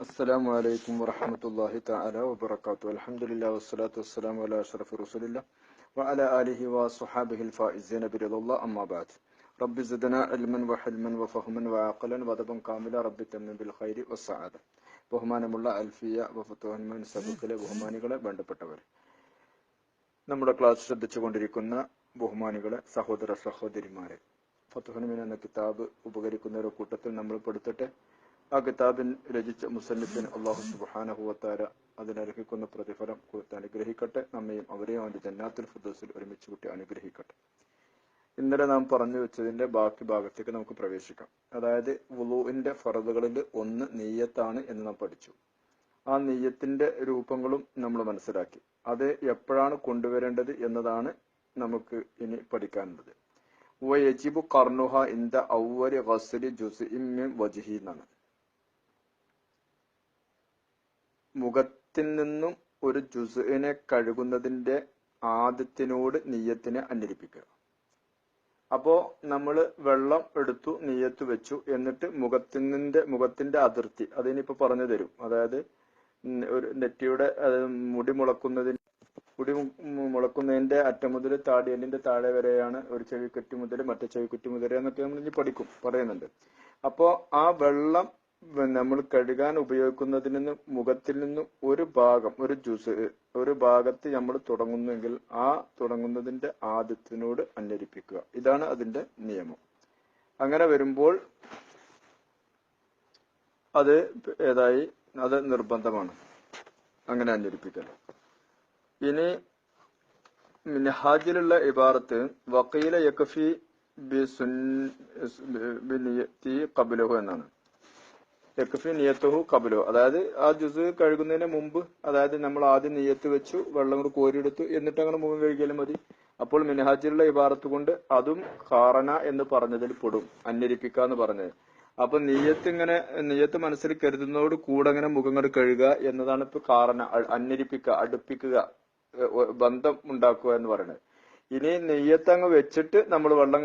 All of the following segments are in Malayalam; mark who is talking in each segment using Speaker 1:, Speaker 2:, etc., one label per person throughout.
Speaker 1: السلام عليكم ورحمة الله تعالى وبركاته الحمد لله والصلاة والسلام على أشرف رسول الله وعلى آله وصحابه الفائزين برضا الله أما بعد رب زدنا علما وحلما وفهما وعقلا وأدبا كاملا رب تمن بالخير والسعادة ബഹുമാനമുള്ള അൽഫിയ വഫത്തുഹന്മാൻ സബുക്കിലെ ബഹുമാനികളെ ബന്ധപ്പെട്ടവർ നമ്മുടെ ക്ലാസ് ശ്രദ്ധിച്ചുകൊണ്ടിരിക്കുന്ന ബഹുമാനികളെ സഹോദര സഹോദരിമാരെ ഫത്തുഹനുമിൻ എന്ന കിതാബ് ഉപകരിക്കുന്ന ഒരു കൂട്ടത്തിൽ നമ്മൾ പെടുത്തട്ടെ ആ കിതാബിൽ രചിച്ച മുസന്നിഫിന് അള്ളാഹു സുബാനഹുവത്താര അതിനർഹിക്കുന്ന പ്രതിഫലം കൊടുത്ത് അനുഗ്രഹിക്കട്ടെ. നമ്മയും അവരെയും അവന്റെ ജന്നാത്തുൽ ഫുദൂസിൽ ഒരുമിച്ച് കൂട്ടി അനുഗ്രഹിക്കട്ടെ. ഇന്നലെ നാം പറഞ്ഞു വെച്ചതിന്റെ ബാക്കി ഭാഗത്തേക്ക് നമുക്ക് പ്രവേശിക്കാം. അതായത് വുളുവിന്റെ ഫറദുകളിൽ ഒന്ന് നെയ്യത്താണ് എന്ന് നാം പഠിച്ചു. ആ നെയ്യത്തിന്റെ രൂപങ്ങളും നമ്മൾ മനസ്സിലാക്കി. അത് എപ്പോഴാണ് കൊണ്ടുവരേണ്ടത് എന്നതാണ് നമുക്ക് ഇനി പഠിക്കാനുള്ളത്. വയജിബു കർണുഹ ഇന്ത ഔവരി ഗസ്ലി ജുസ് മിൻ വജിഹി എന്നാണ്. മുഖത്തിൽ നിന്നും ഒരു ജുസുവിനെ കഴുകുന്നതിന്റെ ആദ്യത്തിനോട് നീയത്തിനെ അന്വരിപ്പിക്കുക അപ്പോ നമ്മൾ വെള്ളം എടുത്തു നീയത്ത് വെച്ചു. എന്നിട്ട് മുഖത്തിന്റെ മുഖത്തിന്റെ അതിർത്തി അതിനിപ്പോ പറഞ്ഞു തരും. അതായത് ഒരു നെറ്റിയുടെ മുടി മുളക്കുന്നതിന് മുടി മുളക്കുന്നതിന്റെ അറ്റം മുതൽ താടി എല്ലിന്റെ താഴെ വരെയാണ് ഒരു ചെവിക്കുറ്റി മുതൽ മറ്റേ ചെവിക്കുറ്റി മുതൽ എന്നൊക്കെ നമ്മൾ ഇനി പഠിക്കും പറയുന്നുണ്ട്. അപ്പോ ആ വെള്ളം നമ്മൾ കഴുകാൻ ഉപയോഗിക്കുന്നതിൽ നിന്ന് മുഖത്തിൽ നിന്ന് ഒരു ഭാഗം ഒരു ജ്യൂസ് ഒരു ഭാഗത്ത് നമ്മൾ തുടങ്ങുന്നെങ്കിൽ ആ തുടങ്ങുന്നതിന്റെ ആദ്യത്തിനോട് അന്വരിപ്പിക്കുക. ഇതാണ് അതിന്റെ നിയമം. അങ്ങനെ വരുമ്പോൾ അത് ഏതായി? അത് നിർബന്ധമാണ്. അങ്ങനെ അന്വരിപ്പിക്കൽ. ഇനി മിൻഹാജിലുള്ള ഇബാറത്ത് വക്കീല യക്കഫി ബി സുൻ ബി കബിലഹു എന്നാണ്. യക്കഫി നിയത്തുഹു കബലോ അതായത് ആ ജുസ് കഴുകുന്നതിന് മുമ്പ് അതായത് നമ്മൾ ആദ്യം നിയത്ത് വെച്ചു വെള്ളം കൂടി കോരിയെടുത്തു എന്നിട്ട് അങ്ങനെ മുഖം കഴുകിയാലും മതി. അപ്പോൾ മിനഹാജിലുള്ള ഇബാറത്ത് കൊണ്ട് അതും കാറന എന്ന് പറഞ്ഞതിൽ പെടും അന്വരിപ്പിക്കാന്ന് പറഞ്ഞത്. അപ്പൊ നെയ്യത്ത് ഇങ്ങനെ നെയ്യത്ത് മനസ്സിൽ കരുതുന്നതോട് കൂടെ അങ്ങനെ മുഖങ്ങൾ കഴുകുക എന്നതാണ് ഇപ്പൊ കാറന അന്വരിപ്പിക്കുക അടുപ്പിക്കുക ബന്ധം ഉണ്ടാക്കുക എന്ന് പറയുന്നത്. ഇനി നെയ്യത്തങ്ങ് വെച്ചിട്ട് നമ്മൾ വെള്ളം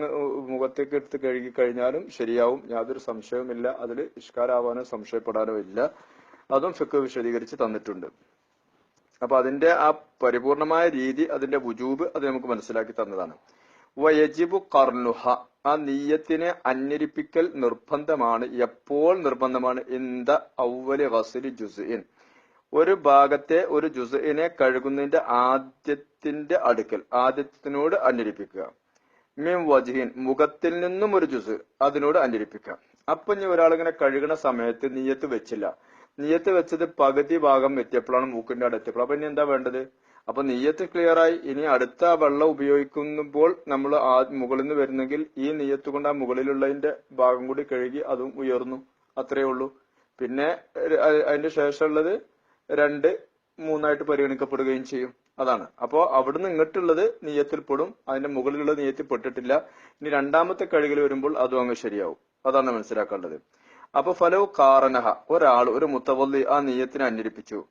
Speaker 1: മുഖത്തേക്ക് എടുത്ത് കഴുകി കഴിഞ്ഞാലും ശരിയാവും. യാതൊരു സംശയവുമില്ല. അതിൽ ഇഷ്കാരാവാനോ സംശയപ്പെടാനോ ഇല്ല. അതും ഫിക്ക് വിശദീകരിച്ച് തന്നിട്ടുണ്ട്. അപ്പൊ അതിന്റെ ആ പരിപൂർണമായ രീതി അതിന്റെ വുജൂബ് അത് നമുക്ക് മനസ്സിലാക്കി തന്നതാണ്. വയജിബു കർണുഹ ആ നീയത്തിനെ അന്വരിപ്പിക്കൽ നിർബന്ധമാണ്. എപ്പോൾ നിർബന്ധമാണ്? ഇന്ത ഔവൽ ഗസ്ലി ജുസ്ഇൻ. ഒരു ഭാഗത്തെ ഒരു ജുസിനെ കഴുകുന്നതിന്റെ ആദ്യത്തിന്റെ അടുക്കൽ ആദ്യത്തിനോട് അന്വരിപ്പിക്കുക മീൻ വജീൻ മുഖത്തിൽ നിന്നും ഒരു ജുസ് അതിനോട് അന്വരിപ്പിക്കുക അപ്പൊ ഇനി ഒരാളിങ്ങനെ കഴുകുന്ന സമയത്ത് നീയത്ത് വെച്ചില്ല. നീയത്ത് വെച്ചത് പകുതി ഭാഗം എത്തിയപ്പോഴാണ് മൂക്കിന്റെ അവിടെ എത്തിയപ്പോൾ. അപ്പൊ ഇനി എന്താ വേണ്ടത്? അപ്പൊ നീയത്ത് ക്ലിയർ ആയി. ഇനി അടുത്ത വെള്ളം ഉപയോഗിക്കുമ്പോൾ നമ്മൾ ആ മുകളിൽ നിന്ന് വരുന്നെങ്കിൽ ഈ നീയത്ത് കൊണ്ട് ആ മുകളിലുള്ളതിന്റെ ഭാഗം കൂടി കഴുകി അതും ഉയർന്നു. അത്രയേ ഉള്ളൂ. പിന്നെ അതിന്റെ ശേഷമുള്ളത് രണ്ട് മൂന്നായിട്ട് പരിഗണിക്കപ്പെടുകയും ചെയ്യും. അതാണ്. അപ്പോ അവിടുന്ന് ഇങ്ങോട്ടുള്ളത് നീയത്തിൽ പെടും. അതിന്റെ മുകളിലുള്ള നീയത്തിൽ പെട്ടിട്ടില്ല. ഇനി രണ്ടാമത്തെ കഴുകിൽ വരുമ്പോൾ അതും അങ്ങ് ശരിയാവും. അതാണ് മനസ്സിലാക്കേണ്ടത്. അപ്പൊ ഫലവ് കാരണഹ. ഒരാൾ ഒരു മുത്തവല്ലി ആ നീയത്തിനെ അന്വരിപ്പിച്ചു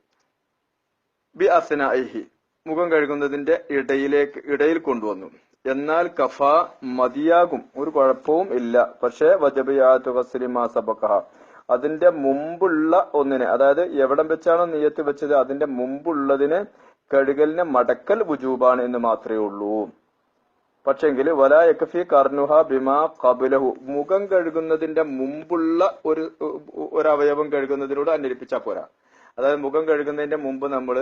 Speaker 1: ബി അസന ഐഹി. മുഖം കഴുകുന്നതിന്റെ ഇടയിലേക്ക് ഇടയിൽ കൊണ്ടുവന്നു. എന്നാൽ കഫ മതിയാകും. ഒരു കുഴപ്പവും ഇല്ല. പക്ഷേ വജബിയാ വസ്ലിമാ സബക്കഹ അതിന്റെ മുമ്പുള്ള ഒന്നിനെ അതായത് എവിടം വെച്ചാണോ നീയത്ത് വെച്ചത് അതിന്റെ മുമ്പുള്ളതിന് കഴുകലിനെ മടക്കൽ വുജൂബാണ് എന്ന് മാത്രമേ ഉള്ളൂ. പക്ഷെങ്കിൽ വലാ യക്കഫി കർണുഹ ബിമാ കബുലഹു മുഖം കഴുകുന്നതിന്റെ മുമ്പുള്ള ഒരു ഒരു അവയവം കഴുകുന്നതിനോട് അന്വരിപ്പിച്ചാൽ പോരാ. അതായത് മുഖം കഴുകുന്നതിന്റെ മുമ്പ് നമ്മൾ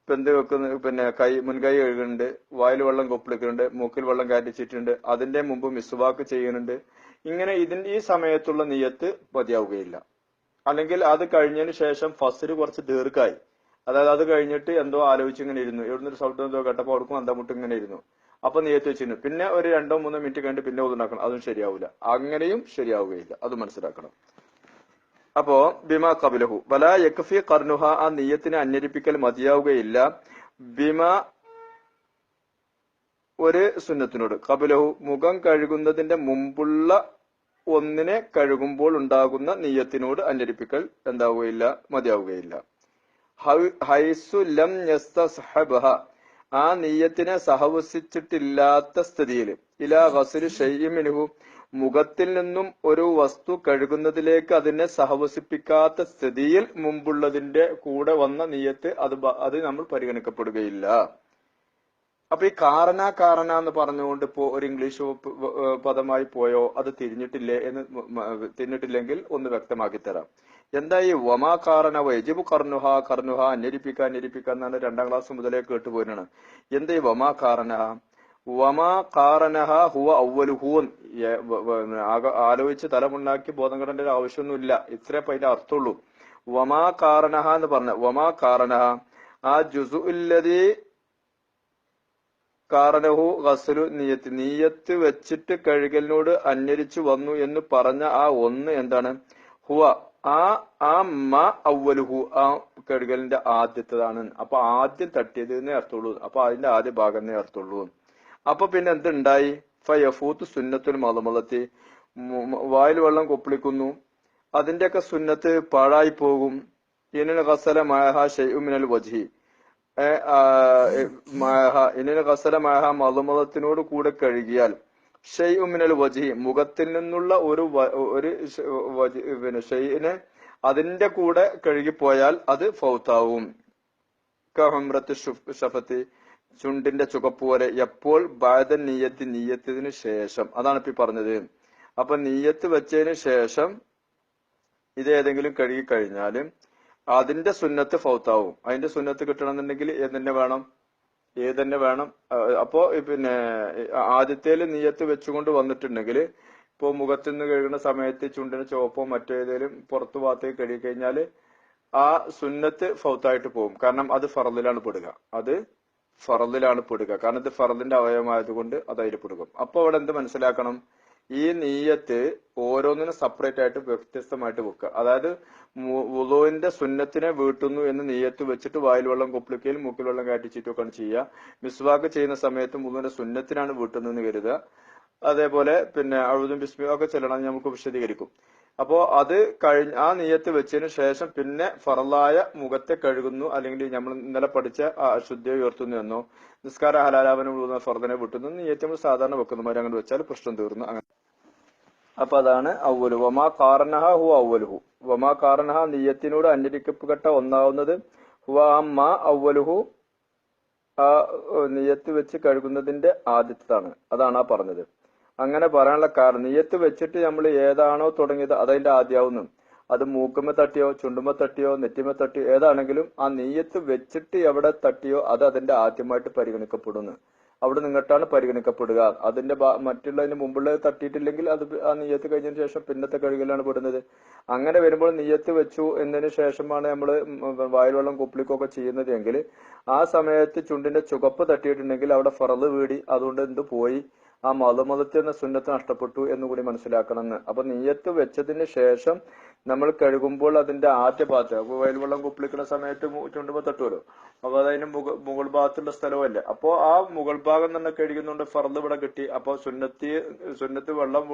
Speaker 1: ഇപ്പൊ എന്ത് വെക്കുന്ന പിന്നെ കൈ മുൻകൈ കഴുകുന്നുണ്ട് വായിൽ വെള്ളം കൊപ്പിളിക്കുന്നുണ്ട് മൂക്കിൽ വെള്ളം കാറ്റിച്ചിട്ടുണ്ട് അതിന്റെ മുമ്പ് മിസ്വാക്ക് ചെയ്യുന്നുണ്ട് ഇങ്ങനെ ഇതിന്റെ ഈ സമയത്തുള്ള നിയത്ത് മതിയാവുകയില്ല. അല്ലെങ്കിൽ അത് കഴിഞ്ഞതിന് ശേഷം ഫസ്റ്റിൽ കുറച്ച് ദീർഘമായി അതായത് അത് കഴിഞ്ഞിട്ട് എന്തോ ആലോചിച്ച് ഇങ്ങനെ ഇരുന്നു. എവിടുന്ന് ഒരു ശബ്ദം എന്തോ കേട്ടപ്പോൾ അവർക്കും അന്തമുട്ട് ഇങ്ങനെ ഇരുന്നു. അപ്പൊ നിയത്ത് വെച്ചിരുന്നു. പിന്നെ ഒരു രണ്ടോ മൂന്നോ മിനിറ്റ് കഴിഞ്ഞിട്ട് പിന്നെ ഒതുണ്ടാക്കണം. അതും ശരിയാവില്ല അങ്ങനെയും ശരിയാവുകയില്ല. അത് മനസ്സിലാക്കണം. അപ്പോ ബിമ കബിലഹു വല യക്ഫി കർണുഹ ആ നീയത്തിനെ അന്വരിപ്പിക്കൽ മതിയാവുകയില്ല. ബിമ ഒരു സുന്നത്തിനോട്. കബലഹു മുഖം കഴുകുന്നതിന്റെ മുമ്പുള്ള ഒന്നിനെ കഴുകുമ്പോൾ ഉണ്ടാകുന്ന നീയത്തിനോട് അന്വരിപ്പിക്കൽ എന്താവുകയില്ല മതിയാവുകയില്ല. ആ നീയത്തിനെ സഹവസിച്ചിട്ടില്ലാത്ത സ്ഥിതിയിൽ ഇലാ വസുരു ഷൈഇ മുഖത്തിൽ നിന്നും ഒരു വസ്തു കഴുകുന്നതിലേക്ക് അതിനെ സഹവസിപ്പിക്കാത്ത സ്ഥിതിയിൽ മുമ്പുള്ളതിന്റെ കൂടെ വന്ന നീയത്ത് അത് അത് നമ്മൾ പരിഗണിക്കപ്പെടുകയില്ല. അപ്പൊ ഈ കാരണ കാരണ എന്ന് പറഞ്ഞുകൊണ്ട് ഇപ്പോ ഒരു ഇംഗ്ലീഷ് പദമായി പോയോ? അത് തിരിഞ്ഞിട്ടില്ലേ എന്ന് തിരിഞ്ഞിട്ടില്ലെങ്കിൽ ഒന്ന് വ്യക്തമാക്കി തരാം. എന്താ ഈ വമാ കാരണ വൈജിബ് കർണുഹ കർണുഹ അന്വരിപ്പിക്കുക അന്വരിപ്പിക്കുക എന്നാണ് രണ്ടാം ക്ലാസ് മുതലേ കേട്ടുപോരാണ് എന്താ ഈ വമാ കാരണ? വമാ കാരണഹ ഹുവ അവലുഹു ആലോചിച്ച് തലമുണ്ടാക്കി ബോധം കെടേണ്ട ഒരു ആവശ്യമൊന്നുമില്ല. ഇത്രേ അതിന്റെ അർത്ഥമുള്ളൂ. വമാ കാരണ എന്ന് പറഞ്ഞ വമാ കാരണ ആ ജുസു ഇല്ലതി കാരണഹു ഗസലു നീയത്ത്. നീയത്ത് വെച്ചിട്ട് കഴുകലിനോട് അന്വരിച്ചു വന്നു എന്ന് പറഞ്ഞ ആ ഒന്ന് എന്താണ്? ഹുവ. ആ ആ മ ആ കഴുകലിന്റെ ആദ്യത്തേതാണ്. അപ്പൊ ആദ്യം തട്ടിയത് എന്നേ അർത്ഥമുള്ളൂ. അപ്പൊ അതിന്റെ ആദ്യ ഭാഗം എന്നേ അർത്ഥമുള്ളൂ. അപ്പൊ പിന്നെ എന്തുണ്ടായി? ഫയഫൂത്ത് സുന്നത്തുൽ മലമുളത്തി വായിൽ വെള്ളം കൊപ്പിളിക്കുന്നു. അതിന്റെയൊക്കെ സുന്നത്ത് പാഴായി പോകും. ഇനിൽ ഗസല മഹ ഷെയ്മിനൽ വജി മതമതത്തിനോട് കൂടെ കഴുകിയാൽ ഷെയ്മിനൽ വജി മുഖത്തിൽ നിന്നുള്ള ഒരു ഒരു പിന്നെ ഷെയ്ന് അതിന്റെ കൂടെ കഴുകിപ്പോയാൽ അത് ഫൗത്താവും. കഹമ്രത്ത് ഷുഫ്- ഷഫത്തി ചുണ്ടിന്റെ ചുകപ്പ് പോലെ എപ്പോൾ ബാധ നീയത്ത് നീയത്തിന് ശേഷം അതാണ് ഇപ്പൊ പറഞ്ഞത്. അപ്പൊ നീയത്ത് വെച്ചതിന് ശേഷം ഇത് ഏതെങ്കിലും കഴുകി കഴിഞ്ഞാൽ അതിന്റെ സുന്നത്ത് ഫൗത്താവും. അതിന്റെ സുന്നത്ത് കിട്ടണമെന്നുണ്ടെങ്കിൽ ഏതന്നെ വേണം? ഏതന്നെ വേണം? അപ്പോ പിന്നെ ആദ്യത്തേൽ നീയത്ത് വെച്ചുകൊണ്ട് വന്നിട്ടുണ്ടെങ്കിൽ ഇപ്പോ മുഖത്ത് നിന്ന് കഴുകുന്ന സമയത്ത് ചുണ്ടിന് ചുവപ്പോ മറ്റേതേലും പുറത്തു ഭാഗത്തേക്ക് കഴുകി കഴിഞ്ഞാൽ ആ സുന്നത്ത് ഫൗത്തായിട്ട് പോകും. കാരണം അത് ഫറലിലാണ് പെടുക. അത് ഫറലിലാണ് പെടുക. കാരണം ഇത് ഫറലിന്റെ അവയവമായതുകൊണ്ട് അത് അതിൽ പെടുക അപ്പൊ അവിടെ എന്ത് മനസ്സിലാക്കണം? ഈ നീയത്ത് ഓരോന്നിനും സെപ്പറേറ്റ് ആയിട്ട് വ്യത്യസ്തമായിട്ട് വെക്കുക. അതായത് വുളുവിന്റെ സുന്നത്തിനെ വീട്ടുന്നു എന്ന് നീയത്ത് വെച്ചിട്ട് വായിൽ വെള്ളം കൊപ്പിളിക്കലും മൂക്കിൽ വെള്ളം കാറ്റിച്ചിട്ടൊക്കെയാണ് ചെയ്യുക. മിസ്വാക്ക് ചെയ്യുന്ന സമയത്ത് മുഴുവന്റെ സുന്നത്തിനാണ് വീട്ടുന്നതെന്ന് കരുതുക. അതേപോലെ പിന്നെ അഴുതും ബിസ്മിയും ഒക്കെ ചെല്ലണം നമുക്ക് വിശദീകരിക്കും. അപ്പോ അത് കഴിഞ്ഞ ആ നീയത്ത് വെച്ചതിന് ശേഷം പിന്നെ ഫറലായ മുഖത്തെ കഴുകുന്നു അല്ലെങ്കിൽ നമ്മൾ ഇന്നലെ പഠിച്ച അശുദ്ധിയെ ഉയർത്തുന്നു എന്നോ നിസ്കാര ഹലാലാപനം ഫർദനെ വിട്ടുന്നു. നീയത്ത് നമ്മൾ സാധാരണ വെക്കുന്നവരെ അങ്ങനെ വെച്ചാൽ പ്രശ്നം തീർന്നു. അങ്ങനെ അപ്പൊ അതാണ് അവലു വമാ കാരണഹ ഹു അവലുഹു വമാ കാരണഹ നീയത്തിനോട് അന്വരിക്കപ്പെട്ട ഒന്നാവുന്നത് ഹുവ അമ്മ അവലുഹു ആ നീയത്ത് വെച്ച് കഴുകുന്നതിന്റെ ആദ്യത്താണ് അതാണ് ആ പറഞ്ഞത്. അങ്ങനെ പറയാനുള്ള കാരണം നിയത്ത് വെച്ചിട്ട് നമ്മൾ ഏതാണോ തുടങ്ങിയത് അതതിന്റെ ആദ്യാവുന്നു. അത് മൂക്കുമ്മ തട്ടിയോ ചുണ്ടുമ്മ തട്ടിയോ നെറ്റിമ തട്ടിയോ ഏതാണെങ്കിലും ആ നീയത്ത് വെച്ചിട്ട് എവിടെ തട്ടിയോ അത് അതിന്റെ ആദ്യമായിട്ട് പരിഗണിക്കപ്പെടുന്നു. അവിടെ നിങ്ങട്ടാണ് പരിഗണിക്കപ്പെടുക. അതിന്റെ മറ്റുള്ളതിന് മുമ്പുള്ളത് തട്ടിയിട്ടില്ലെങ്കിൽ അത് ആ നെയ്യത്ത് കഴിഞ്ഞതിന് ശേഷം പിന്നത്തെ കഴുകലാണ് പെടുന്നത്. അങ്ങനെ വരുമ്പോൾ നെയ്യത്ത് വെച്ചു എന്നതിന് ശേഷമാണ് നമ്മൾ വായിൽ വെള്ളം കുപ്പിളിക്കൊക്കെ ചെയ്യുന്നത് എങ്കിൽ ആ സമയത്ത് ചുണ്ടിന്റെ ചുവപ്പ് തട്ടിയിട്ടുണ്ടെങ്കിൽ അവിടെ ഫറൽ വീടി. അതുകൊണ്ട് എന്ത് പോയി? ആ മതമതത്തിൽ എന്ന സുന്നത്ത് നഷ്ടപ്പെട്ടു എന്ന് കൂടി മനസ്സിലാക്കണം എന്ന്. അപ്പൊ നീയത്ത് വെച്ചതിന് ശേഷം നമ്മൾ കഴുകുമ്പോൾ അതിന്റെ ആദ്യ ഭാഗത്ത് വയൽ വെള്ളം കുപ്പിളിക്കുന്ന സമയത്ത് ചുണ്ടുമ്പോൾ ചുണ്ടുമ്പോ തട്ടുമല്ലോ അപ്പൊ അതതിന് മുക മുകൾ ഭാഗത്തുള്ള സ്ഥലമല്ലേ അപ്പോ ആ മുകൾ ഭാഗം തന്നെ കഴുകുന്നുണ്ട് ഫറന്ന് ഇവിടെ കിട്ടി. അപ്പൊ സുന്നത്തി സുന്നത്ത് വെള്ളം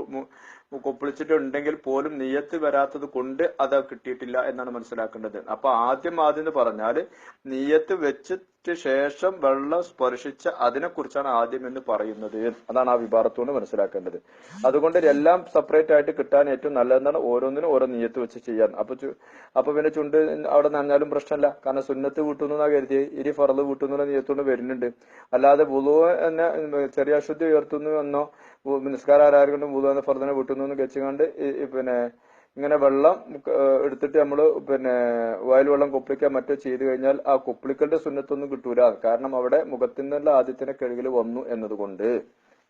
Speaker 1: കുപ്പിളിച്ചിട്ടുണ്ടെങ്കിൽ പോലും നീയത്ത് വരാത്തത് കൊണ്ട് അത് കിട്ടിയിട്ടില്ല എന്നാണ് മനസ്സിലാക്കേണ്ടത്. അപ്പൊ ആദ്യം ആദ്യം എന്ന് പറഞ്ഞാൽ നീയത്ത് വെച്ചിട്ട് ശേഷം വെള്ളം സ്പർശിച്ച അതിനെക്കുറിച്ചാണ് ആദ്യം എന്ന് പറയുന്നത്. അതാണ് ആ വിഭാഗത്തോട് മനസ്സിലാക്കേണ്ടത്. അതുകൊണ്ട് എല്ലാം സെപ്പറേറ്റ് ആയിട്ട് കിട്ടാൻ ഏറ്റവും നല്ലതെന്നാണ് ഓരോന്നിനും ഓരോ നീയത്ത് വെച്ച് ചെയ്യാൻ. അപ്പൊ അപ്പൊ പിന്നെ ചുണ്ട് അവിടെ നനഞ്ഞാലും പ്രശ്നമല്ല. കാരണം സുന്നത്ത് വീട്ടുന്ന കരുതി ഇനി ഫറൽ വീട്ടുന്ന നീയത്തോണ്ട് വരുന്നുണ്ട്. അല്ലാതെ വുളു എന്നെ ചെറിയ അശുദ്ധി ഉയർത്തുന്നു എന്നോ നിസ്കാരം ആരാകൊണ്ടും വുളു എന്ന ഫറദിനെ വീട്ടുന്നു എന്ന് വെച്ചുകൊണ്ട് പിന്നെ ഇങ്ങനെ വെള്ളം എടുത്തിട്ട് നമ്മൾ പിന്നെ വായിൽ വെള്ളം കൊപ്പിളിക്കാൻ മറ്റോ ചെയ്തു കഴിഞ്ഞാൽ ആ കൊപ്പിളിക്കലിന്റെ സുന്നത്തൊന്നും കിട്ടൂല. കാരണം അവിടെ മുഖത്തിൽ നിന്നുള്ള ആദ്യത്തിനെ കഴുകൽ വന്നു എന്നതുകൊണ്ട്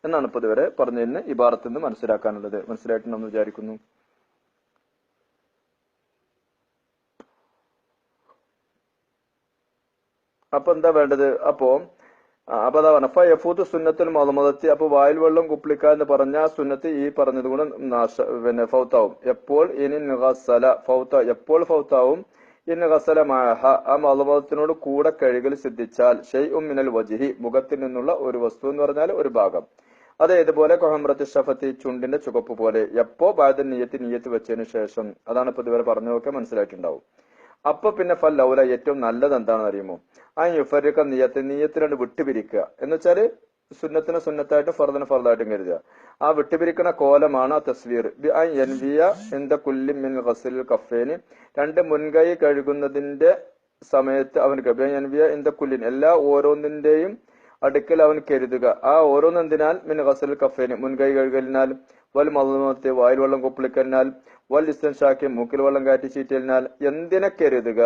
Speaker 1: എന്നാണ് ഇപ്പൊ ഇതുവരെ പറഞ്ഞതിന് ഇബാറത്തിൽ നിന്ന് മനസ്സിലാക്കാനുള്ളത്. മനസ്സിലായിട്ടുണ്ടെന്ന് വിചാരിക്കുന്നു. അപ്പൊ എന്താ വേണ്ടത്? അപ്പോ അപ്പൊ അതാ പറഞ്ഞ. യഫൂത്ത് സുന്നത്തുൽ മതമതത്തി അപ്പൊ വായിൽ വെള്ളം കുപ്പിളിക്ക എന്ന് പറഞ്ഞ സുന്നത്ത് ഈ പറഞ്ഞത് കൊണ്ട് നാശ പിന്നെ ഫൗത്താവും. എപ്പോൾ ഇനി നിഹസല ഫൗത്ത എപ്പോൾ ഫൗത്താവും? ഈ നിഹസല മാഹ ആ മതമതത്തിനോട് കൂടെ കഴുകൽ സിദ്ധിച്ചാൽ ഷെയ് ഉം മിനൽ വജിഹി മുഖത്തിൽ നിന്നുള്ള ഒരു വസ്തു എന്ന് പറഞ്ഞാൽ ഒരു ഭാഗം. അത് ഇതുപോലെ കൊഹമ്രത്ത് ഷഫത്തി ചുണ്ടിന്റെ ചുവപ്പ് പോലെ. എപ്പോ ബാദൻ നീയത്ത് നീയത്ത് വെച്ചതിന് ശേഷം അതാണ് ഇപ്പൊ ഇതുവരെ പറഞ്ഞതൊക്കെ മനസ്സിലായിട്ടുണ്ടാവും. അപ്പൊ പിന്നെ ഫൽ ലൗല ഏറ്റവും നല്ലത് എന്താണെന്ന് അറിയുമോ? ആ യുഫരിക്ക നീയത്ത് രണ്ട് വിട്ടുപിരിക്കുക. എന്ന് വെച്ചാൽ സുന്നത്തിനെ സുന്നത്തായിട്ടും ഫർദിനെ ഫർദായിട്ടും കരുതുക. ആ വിട്ടുപിരിക്കുന്ന കോലമാണ് ആ തസ്വീർ. കുല്ലി മിൻ ഹസിൽ കഫേന്. രണ്ട് മുൻകൈ കഴുകുന്നതിന്റെ സമയത്ത് അവൻ എൻവിയ എന്ത കുല്ലിൻ എല്ലാ ഓരോന്നിന്റെയും അടുക്കൽ അവൻ കരുതുക. ആ ഓരോന്നെന്തിനാൽ മിൻ ഗസൽ കഫേന്. മുൻകൈ കഴുകലിനാൽ വൽ മലമത്തെ വായിൽ വെള്ളം കൊപ്പിളിക്കലിനാൽ വൽ ഇസ്തൻഷാക്കി മൂക്കിൽ വെള്ളം കാറ്റി ചീറ്റലിനാൽ എന്തിനെ കരുതുക?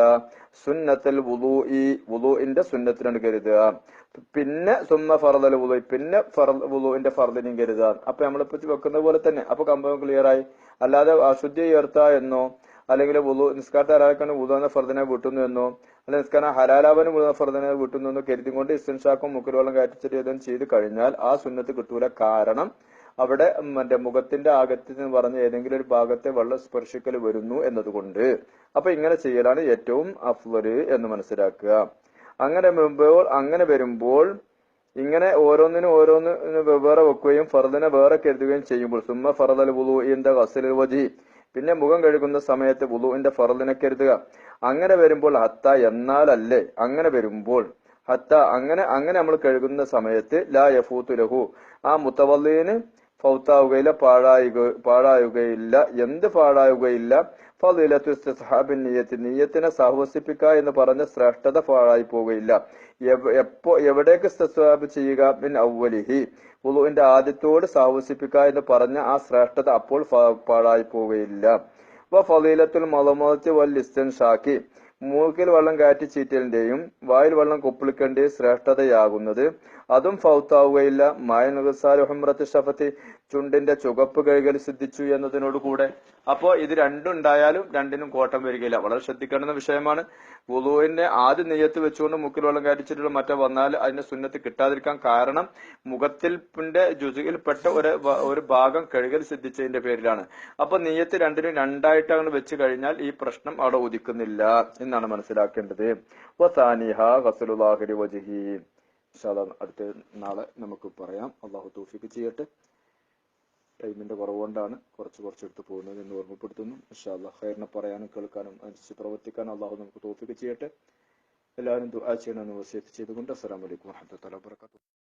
Speaker 1: സുന്നത്തൽ വുളു ഈ വുളുവിന്റെ സുന്നത്തിനാണ് കരുതുക. പിന്നെ സുമ്മ ഫറദൽ വുളു പിന്നെ വുളുവിന്റെ ഫറദിനെയും കരുതുക. അപ്പൊ നമ്മളിപ്പോ വെക്കുന്ന പോലെ തന്നെ. അപ്പൊ കമ്പം ക്ലിയറായി. അല്ലാതെ അശുദ്ധി ഉയർത്ത എന്നോ അല്ലെങ്കിൽ വുളു നിസ്കാരത്തെ ആരാക്കാൻ വുളു എന്ന ഫർദിനെ വിട്ടുന്നു എന്നോ അല്ലെങ്കിൽ നിസ്കാരം ഹലാലാവന് വുളു എന്ന ഫർദിനെ വിട്ടുന്നു എന്നോ കരുതി കൊണ്ട് ഇസ്തൻഷാക്കും മുക്കിൽ വെള്ളം കാറ്റിച്ചിട്ട് ഏതും ചെയ്ത് കഴിഞ്ഞാൽ ആ സുന്നത്ത് കിട്ടൂല. കാരണം അവിടെ മറ്റേ മുഖത്തിന്റെ ആകത്തിൽ നിന്ന് പറഞ്ഞ ഏതെങ്കിലും ഒരു ഭാഗത്തെ വെള്ളം സ്പർശിക്കൽ വരുന്നു എന്നതുകൊണ്ട്. അപ്പൊ ഇങ്ങനെ ചെയ്യലാണ് ഏറ്റവും അഫ്വൽ എന്ന് മനസ്സിലാക്കുക. അങ്ങനെ വരുമ്പോൾ അങ്ങനെ വരുമ്പോൾ ഇങ്ങനെ ഓരോന്നിനും ഓരോന്ന് വെവ്വേറെ വെക്കുകയും ഫർദിനെ വേറെ കരുതുകയും ചെയ്യുമ്പോൾ സുമ ഫറദൽ ഇന്റെ ഗസലിൽ വജി. പിന്നെ മുഖം കഴുകുന്ന സമയത്ത് വുളുവിന്റെ ഫറദിനെ കരുതുക. അങ്ങനെ വരുമ്പോൾ ഹത്ത എന്നാലല്ലേ? അങ്ങനെ വരുമ്പോൾ ഹത്ത അങ്ങനെ അങ്ങനെ നമ്മൾ കഴുകുന്ന സമയത്ത് ലാ യഫൂത്തു ലഹു. ആ മുത്തവല്ലീന് ഫൗത്താവുകയില്ല പാഴായുക പാഴായുകയില്ല. എന്ത് പാഴായുകയില്ല? ഫലീലത്തു ഇസ്തിസ്ഹാബിൻ നീയത്ത് നീയത്തിനെ സഹവസിപ്പിക്കുക എന്ന് പറഞ്ഞ ശ്രേഷ്ഠത പാഴായി പോവുകയില്ല. എപ്പോ എവിടേക്ക് ഇസ്തിസ്ഹാബ് ചെയ്യുക? മിൻ ഔവലിഹി ഉളുവിന്റെ ആദ്യത്തോട് സഹവസിപ്പിക്കുക എന്ന് പറഞ്ഞ ആ ശ്രേഷ്ഠത അപ്പോൾ പാഴായി പോവുകയില്ല. വ ഫലീലത്തുൽ മലമത്ത് വൽ ഇസ്തൻഷാക്കി മൂക്കിൽ വെള്ളം കാറ്റി ചീറ്റലിന്റെയും വായിൽ വെള്ളം കുപ്പിളിക്കേണ്ട ശ്രേഷ്ഠതയാകുന്നത്. അതും ഫൗത്താവുകയില്ല. മായനുസാലുഹമ്രത്ത് ഷഫത്തി ചുണ്ടിന്റെ ചുവപ്പ് കഴുകൽ സിദ്ധിച്ചു എന്നതിനോട് കൂടെ അപ്പോ ഇത് രണ്ടും ഉണ്ടായാലും രണ്ടിനും കോട്ടം വരികയില്ല. വളരെ ശ്രദ്ധിക്കേണ്ടുന്ന വിഷയമാണ്. വുളുവിന്റെ ആദ്യ നെയ്യത്ത് വെച്ചുകൊണ്ട് മുക്കിൽ വെള്ളം കാറ്റിച്ചിട്ടുള്ള മറ്റേ വന്നാൽ അതിന്റെ സുന്നത്ത് കിട്ടാതിരിക്കാൻ കാരണം മുഖത്തിൽപ്പിന്റെ ജുസുകിൽപ്പെട്ട ഒരു ഒരു ഭാഗം കഴുകൽ സിദ്ധിച്ചതിന്റെ പേരിലാണ്. അപ്പൊ നെയ്യത്ത് രണ്ടിനും രണ്ടായിട്ട് അങ്ങ് വെച്ച് കഴിഞ്ഞാൽ ഈ പ്രശ്നം അവിടെ ഉദിക്കുന്നില്ല എന്നാണ് മനസ്സിലാക്കേണ്ടത്. അടുത്ത നാളെ നമുക്ക് പറയാം. അള്ളാഹു തൗഫീഖ് ചെയ്യട്ടെ. ടൈമിന്റെ കുറവുകൊണ്ടാണ് കുറച്ച് കുറച്ച് എടുത്ത് പോകുന്നത് എന്ന് ഓർമ്മപ്പെടുത്തുന്നു. ഇൻഷാല്ല ഹൈറിനെ പറയാനും കേൾക്കാനും അനുസരിച്ച് പ്രവർത്തിക്കാനും അള്ളാഹു നമുക്ക് തോഫിക്ക് ചെയ്യട്ടെ. എല്ലാവരും ദുആ ചെയ്യണമെന്ന് വസിയത്ത് ചെയ്തുകൊണ്ട് അസ്സലാമു അലൈക്കും വറഹ്മത്തുള്ളാഹി വബറകാതുഹു.